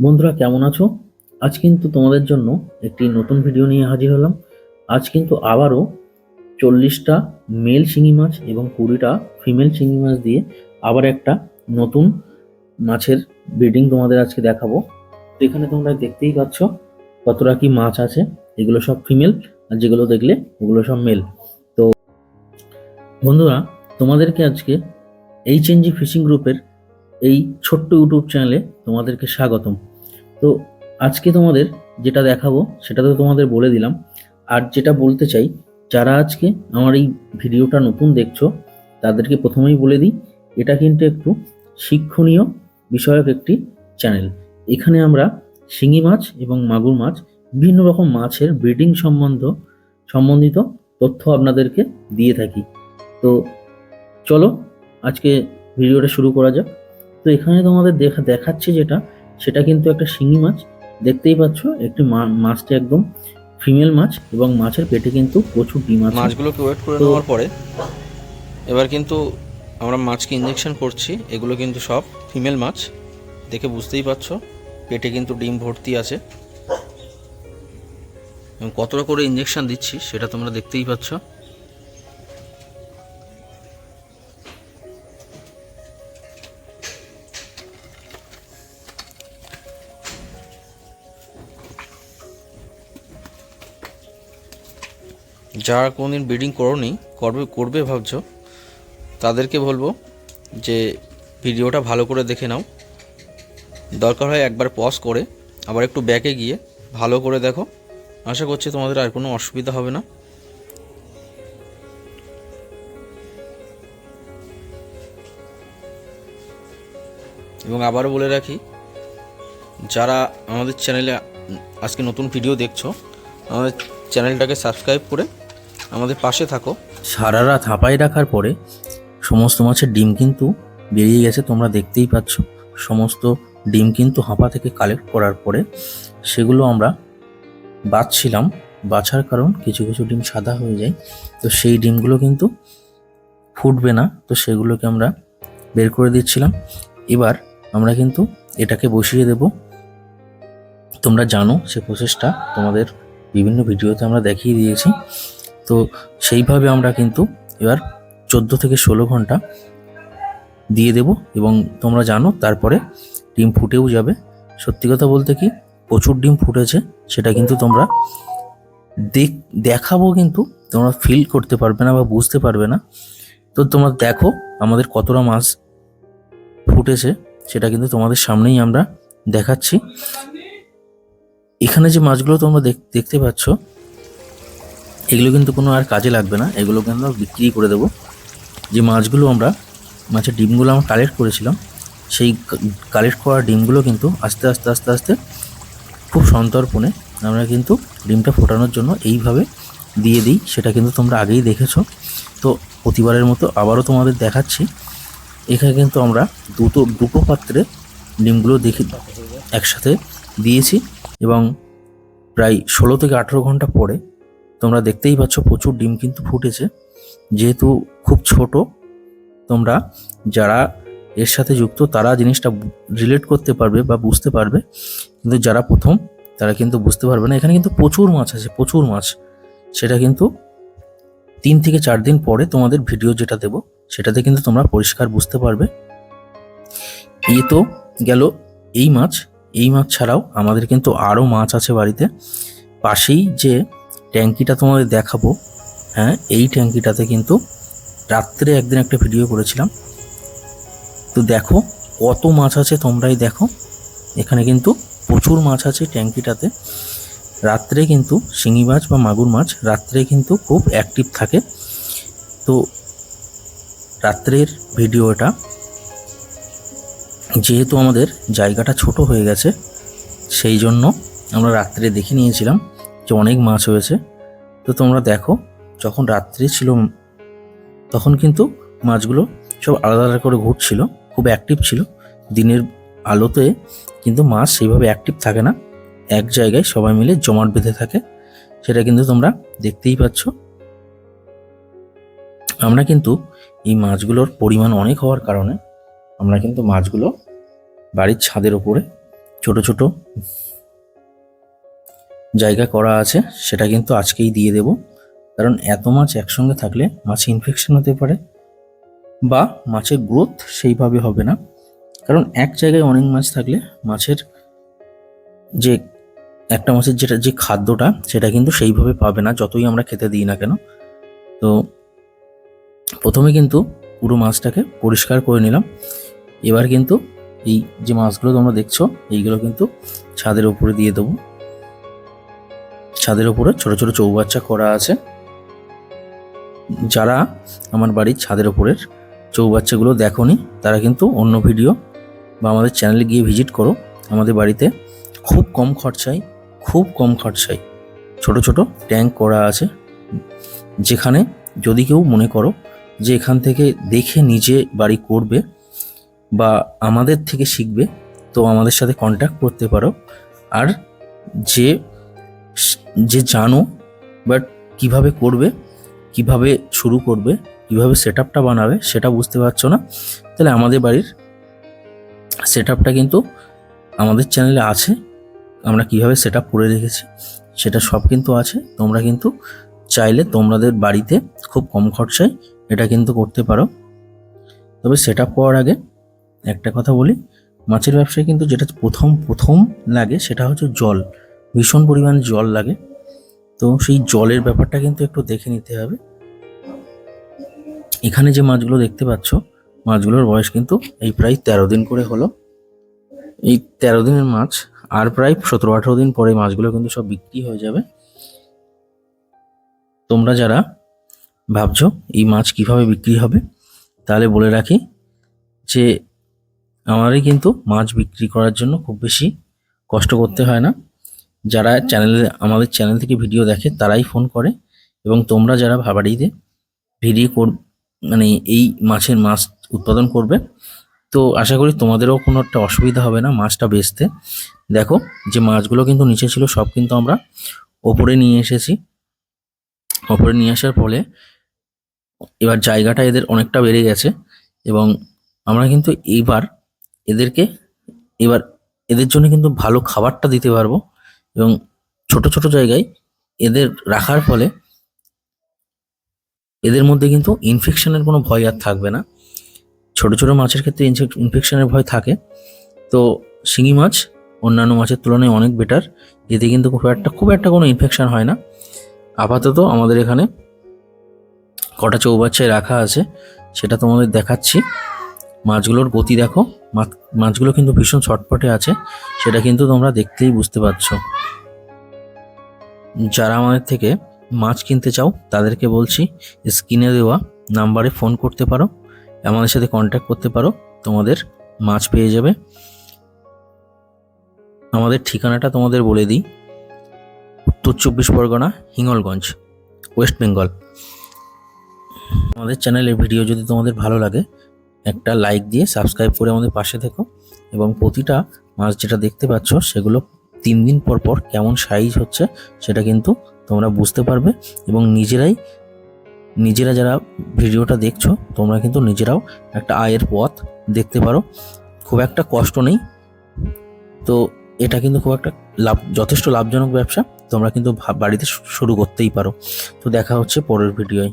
বন্ধুরা, কেমন আছো? আজ কিন্তু তোমাদের জন্য একটি নতুন ভিডিও নিয়ে হাজির হলাম। আজ কিন্তু আবারও চল্লিশটা মেল শিঙি মাছ এবং কুড়িটা ফিমেল শিঙি মাছ দিয়ে আবার একটা নতুন মাছের ব্রিডিং তোমাদের আজকে দেখাবো। তো এখানে তোমরা দেখতেই পাচ্ছ কতটা কি মাছ আছে। এগুলো সব ফিমেল আর যেগুলো দেখলে ওগুলো সব মেল তো বন্ধুরা, তোমাদেরকে আজকে এইচ এন জি ফিশিং গ্রুপের এই ছোট্ট ইউটিউব চ্যানেলে তোমাদেরকে স্বাগতম। তো আজকে তোমাদের যেটা দেখাবো, সেটা তো তোমাদের বলে দিলাম। আর যেটা বলতে চাই, যারা আজকে আমার এই ভিডিওটা নতুন দেখছ, তাদেরকে প্রথমেই বলে দিই, এটা কিন্তু একটু শিক্ষণীয় বিষয়ক একটি চ্যানেল এখানে আমরা শিঙি মাছ এবং মাগুর মাছ, বিভিন্ন রকম মাছের ব্রিডিং সম্বন্ধ, সম্বন্ধিত তথ্য আপনাদেরকে দিয়ে থাকি। তো চলো, আজকে ভিডিওটা শুরু করা যাক। তো এখানে তোমাদের দেখা দেখাচ্ছে যেটা সেটা কিন্তু একটা শিঙি মাছ। দেখতেই পাচ্ছ একটি মাছটা একদম ফিমেল মাছ এবং মাছের পেটে কিন্তু প্রচুর ডিম আছে। মাছগুলোকে ওয়েট করে নেওয়ার পরে এবার কিন্তু আমরা মাছকে ইঞ্জেকশন করছি এগুলো কিন্তু সব ফিমেল মাছ। দেখে বুঝতেই পারছ পেটে কিন্তু ডিম ভর্তি আছে। এবং কতটা করে ইঞ্জেকশন দিচ্ছি সেটা তোমরা দেখতেই পাচ্ছ। যারা কোনোদিন ব্রিডিং করোনি, করবে করবে ভাবছ, তাদেরকে বলব যে ভিডিওটা ভালো করে দেখে নাও। দরকার হয় একবার পজ করে, আবার একটু ব্যাকে গিয়ে ভালো করে দেখো। আশা করছি তোমাদের আর কোনো অসুবিধা হবে না। এবং আবারও বলে রাখি, যারা আমাদের চ্যানেলে আজকে নতুন ভিডিও দেখছ, আমাদের চ্যানেলটাকে সাবস্ক্রাইব করে আমাদের পাশে থাকো। সারা রাত হাঁপায় রাখার পরে সমস্ত মাছের ডিম কিন্তু বেরিয়ে গেছে, তোমরা দেখতেই পাচ্ছ। সমস্ত ডিম কিন্তু হাঁপা থেকে কালেক্ট করার পরে সেগুলো আমরা বাছছিলাম বাছার কারণ কিছু কিছু ডিম সাদা হয়ে যায়। তো সেই ডিমগুলো কিন্তু ফুটবে না, তো সেগুলোকে আমরা বের করে দিচ্ছিলাম। এবার আমরা কিন্তু এটাকে বসিয়ে দেব। তোমরা জানো, সে প্রসেসটা তোমাদের বিভিন্ন ভিডিওতে আমরা দেখিয়ে দিয়েছি। তো সেইভাবে আমরা কিন্তু এবার চোদ্দ থেকে ষোলো ঘণ্টা দিয়ে দেব এবং তোমরা জানো তারপরে ডিম ফুটেও যাবে। সত্যি কথা বলতে কি প্রচুর ডিম ফুটেছে, সেটা কিন্তু তোমরা দেখ, দেখাবো কিন্তু, তোমরা ফিল করতে পারবে না বা বুঝতে পারবে না। তো তোমরা দেখো আমাদের কতটা মাছ ফুটেছে, সেটা কিন্তু তোমাদের সামনেই আমরা দেখাচ্ছি। এখানে যে মাছগুলো তোমরা দেখ- দেখতে পাচ্ছ এগুলো কিন্তু কোনো আর কাজে লাগবে না। এগুলো কিন্তু বিক্রি করে দেবো। যে মাছগুলো আমরা, মাছের ডিমগুলো আমরা কালেক্ট করেছিলাম, সেই কালেক্ট করা ডিমগুলো কিন্তু আস্তে আস্তে আস্তে আস্তে খুব সন্তর্পণে আমরা কিন্তু ডিমটা ফোটানোর জন্য এইভাবে দিয়ে দিই। সেটা কিন্তু তোমরা আগেই দেখেছ। তো প্রতিবারের মতো আবারও তোমাদের দেখাচ্ছি। এখানে কিন্তু আমরা দুটো দুটো পাত্রে ডিমগুলো দেখি একসাথে দিয়েছি এবং প্রায় ষোলো থেকে আঠেরো ঘণ্টা পরে তোমরা দেখতেই পাচ্ছ প্রচুর ডিম কিন্তু ফুটেছে। যেহেতু খুব ছোট, তোমরা যারা এর সাথে যুক্ত, তারা জিনিসটা রিলেট করতে পারবে বা বুঝতে পারবে। কিন্তু যারা প্রথম, তারা কিন্তু বুঝতে পারবে না। এখানে কিন্তু প্রচুর মাছ আছে, প্রচুর মাছ। সেটা কিন্তু তিন থেকে চার দিন পরে তোমাদের ভিডিও যেটা দেব, সেটাতে কিন্তু তোমরা পরিষ্কার বুঝতে পারবে। এ তো গেল এই মাছ। এই মাছ ছাড়াও আমাদের কিন্তু আরও মাছ আছে বাড়িতে। পাশেই যে ট্যাঙ্কিটা তোমাদের দেখাবো। হ্যাঁ এই ট্যাঙ্কিটাতে কিন্তু রাত্রে একদিন একটা ভিডিও করেছিলাম। তো দেখো, কত মাছ আছে তোমরাই দেখো। এখানে কিন্তু প্রচুর মাছ আছে ট্যাঙ্কিটাতে। রাত্রে কিন্তু শিঙি মাছ বা মাগুর মাছ রাত্রে কিন্তু খুব অ্যাক্টিভ থাকে। তো রাত্রের ভিডিওটা, যেহেতু আমাদের জায়গাটা ছোট হয়ে গেছে, সেই জন্য আমরা রাত্রে দেখে নিয়েছিলাম। যে অনেক মাছ হয়েছে। তো তোমরা দেখো, যখন রাত্রে ছিল, তখন কিন্তু মাছগুলো সব আলাদা আলাদা করে ঘুরছিল, খুব অ্যাক্টিভ ছিল। দিনের আলোতে কিন্তু মাছ সেইভাবে অ্যাক্টিভ থাকে না। এক জায়গায় সবাই মিলে জমাট বেঁধে থাকে। সেটা কিন্তু তোমরা দেখতেই পাচ্ছ। আমরা কিন্তু এই মাছগুলোর পরিমাণ অনেক হওয়ার কারণে আমরা কিন্তু মাছগুলো বাড়ির ছাদের ওপরে ছোট ছোট জায়গা করা আছে, সেটা কিন্তু আজকেই দিয়ে দেব। কারণ এত মাছ একসঙ্গে থাকলে মাছে ইনফেকশন হতে পারে বা মাছের গ্রোথ সেইভাবে হবে না। কারণ এক জায়গায় অনেক মাছ থাকলে মাছের যে একটা মাছের যেটা, যে খাদ্যটা, সেটা কিন্তু সেইভাবে পাবে না, যতই আমরা খেতে দিই না কেন। তো প্রথমে কিন্তু পুরো মাছটাকে পরিষ্কার করে নিলাম। এবার কিন্তু এই যে মাছগুলো তোমরা দেখছ, এইগুলো কিন্তু ছাদের উপরে দিয়ে দেবো। ছাদের উপরে ছোট ছোট চৌবাচ্চা করা আছে। যারা আমার বাড়ির ছাদের উপরের চৌবাচ্চাগুলো দেখোনি, তারা কিন্তু অন্য ভিডিও বা আমাদের চ্যানেলে গিয়ে ভিজিট করো। আমাদের বাড়িতে খুব কম খরচায়, খুব কম খরচায় ছোট ছোট ট্যাঙ্ক করা আছে। যেখানে যদি কেউ মনে করো যে এখান থেকে দেখে নিজে বাড়ি করবে বা আমাদের থেকে শিখবে, তো আমাদের সাথে কন্ট্যাক্ট করতে পারো। আর যে যে জানো বাট কীভাবে করবে, কীভাবে শুরু করবে, কীভাবে সেট আপটা বানাবে, সেটা বুঝতে পারছ না? তাহলে আমাদের বাড়ির সেট আপটা কিন্তু আমাদের চ্যানেলে আছে। আমরা কীভাবে সেট আপ করে রেখেছি, সেটা সব কিন্তু আছে। তোমরা কিন্তু চাইলে তোমাদের বাড়িতে খুব কম খরচায় এটা কিন্তু করতে পারো। তবে সেট আপ করার আগে একটা কথা বলি, মাছের ব্যবসায় কিন্তু যেটা প্রথম প্রথম লাগে সেটা হচ্ছে জল। ভীষণ পরিমাণ জল লাগে। তো সেই জলের ব্যাপারটা কিন্তু একটু দেখে নিতে হবে। এখানে যে মাছগুলো দেখতে পাচ্ছ, মাছগুলোর বয়স কিন্তু এই প্রায় তেরো দিন করে হলো। এই তেরো দিনের মাছ আর প্রায় সতেরো আঠেরো দিন পরে মাছগুলো কিন্তু সব বিক্রি হয়ে যাবে। তোমরা যারা ভাবছ এই মাছ কীভাবে বিক্রি হবে, তাহলে বলে রাখি যে, আমারই কিন্তু মাছ বিক্রি করার জন্য খুব বেশি কষ্ট করতে হয় না। যারা চ্যানেলে আমাদের চ্যানেল থেকে ভিডিও দেখে তারাই ফোন করে এবং তোমরা যারা ভাবাড়িতে ভিডিও কর মানে এই মাছের মাছ উৎপাদন করবে, তো আশা করি তোমাদেরও কোনো একটা অসুবিধা হবে না মাছটা বেচতে। দেখো, যে মাছগুলো কিন্তু নিচে ছিল সব কিন্তু আমরা ওপরে নিয়ে এসেছি। ওপরে নিয়ে আসার ফলে এবার জায়গাটা এদের অনেকটা বেড়ে গেছে এবং আমরা কিন্তু এইবার এদেরকে, এবার এদের জন্য কিন্তু ভালো খাবারটা দিতে পারব। এবং ছোট ছোট জায়গায় এদের রাখার ফলে এদের মধ্যে কিন্তু ইনফেকশনের কোনো ভয় আর থাকবে না। ছোট ছোট মাছের ক্ষেত্রে ইনফেকশনের ভয় থাকে। তো শিঙি মাছ অন্যান্য মাছের তুলনায় অনেক বেটার এতে কিন্তু খুব একটা খুব একটা কোনো ইনফেকশন হয় না। আপাতত আমাদের এখানে কটা চৌবাচ্চায় রাখা আছে, সেটা তোমাদের দেখাচ্ছি। মাছগুলোর গতি দেখো। মাছ- মাছগুলো কিন্তু ভীষণ ছটপটে আছে। সেটা কিন্তু তোমরা দেখতেই বুঝতে পারছ। যারা আমাদের থেকে মাছ কিনতে চাও, তাদেরকে বলছি, স্ক্রিনে দেওয়া নাম্বারে ফোন করতে পারো। আমাদের সাথে কন্ট্যাক্ট করতে পারো। তোমাদের মাছ পেয়ে যাবে। আমাদের ঠিকানাটা তোমাদের বলে দিই। উত্তর চব্বিশ পরগনা, হিঙ্গলগঞ্জ, ওয়েস্ট বেঙ্গল। আমাদের চ্যানেলের ভিডিও যদি তোমাদের ভালো লাগে একটা লাইক দিয়ে সাবস্ক্রাইব করে আমাদের পাশে থেকো এবং প্রতিটা মাছ যেটা দেখতে পাচ্ছ সেগুলো তিন দিন পর পর কেমন সাইজ হচ্ছে সেটা কিন্তু তোমরা বুঝতে পারবে এবং নিজেরাই, নিজেরা যারা ভিডিওটা দেখছ তোমরা কিন্তু নিজেরাও একটা আয়ের পথ দেখতে পারো। খুব একটা কষ্ট নেই। তো এটা কিন্তু খুব একটা লাভ, যথেষ্ট লাভজনক ব্যবসা। তোমরা কিন্তু বাড়িতে শুরু করতেই পারো। তো দেখা হচ্ছে পরের ভিডিওয়